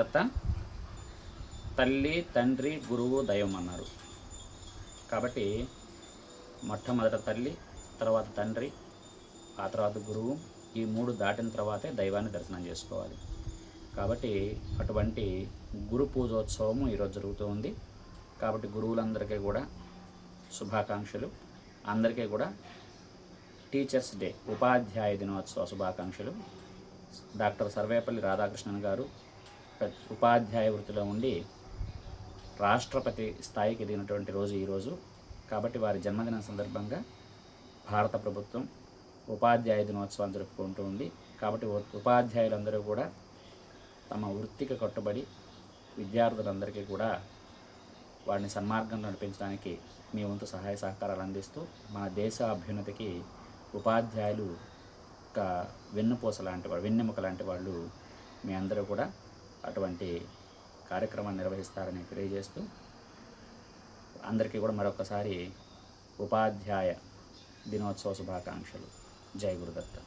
తర్వాత తల్లి తండ్రి గురువు దైవం అన్నారు. కాబట్టి మొట్టమొదట తల్లి తర్వాత తండ్రి ఆ తర్వాత గురువు ఈ మూడు దాటిన తర్వాతే దైవాన్ని దర్శనం చేసుకోవాలి. కాబట్టి అటువంటి గురు పూజోత్సవము ఈరోజు జరుగుతూ ఉంది. కాబట్టి గురువులందరికీ కూడా శుభాకాంక్షలు. అందరికీ కూడా టీచర్స్ డే ఉపాధ్యాయ దినోత్సవ శుభాకాంక్షలు. డాక్టర్ సర్వేపల్లి రాధాకృష్ణన్ గారు ఉపాధ్యాయ వృత్తిలో ఉండి రాష్ట్రపతి స్థాయికి ఎదిగినటువంటి రోజు ఈరోజు కాబట్టి వారి జన్మదినం సందర్భంగా భారత ప్రభుత్వం ఉపాధ్యాయ దినోత్సవం జరుపుకుంటూ ఉంది. కాబట్టి ఉపాధ్యాయులందరూ కూడా తమ వృత్తికి కట్టుబడి విద్యార్థులందరికీ కూడా వారిని సన్మార్గంలో నడిపించడానికి మీ వంతు సహాయ సహకారాలు అందిస్తూ మన దేశ అభ్యున్నతికి ఉపాధ్యాయులు ఒక వెన్నుపూస లాంటి వాళ్ళు వెన్నెముక లాంటి వాళ్ళు మీ అందరూ కూడా అటువంటి కార్యక్రమాన్ని నిర్వహిస్తారని తెలియజేస్తూ అందరికీ కూడా మరొకసారి ఉపాధ్యాయ దినోత్సవ శుభాకాంక్షలు. జై గురుదత్త.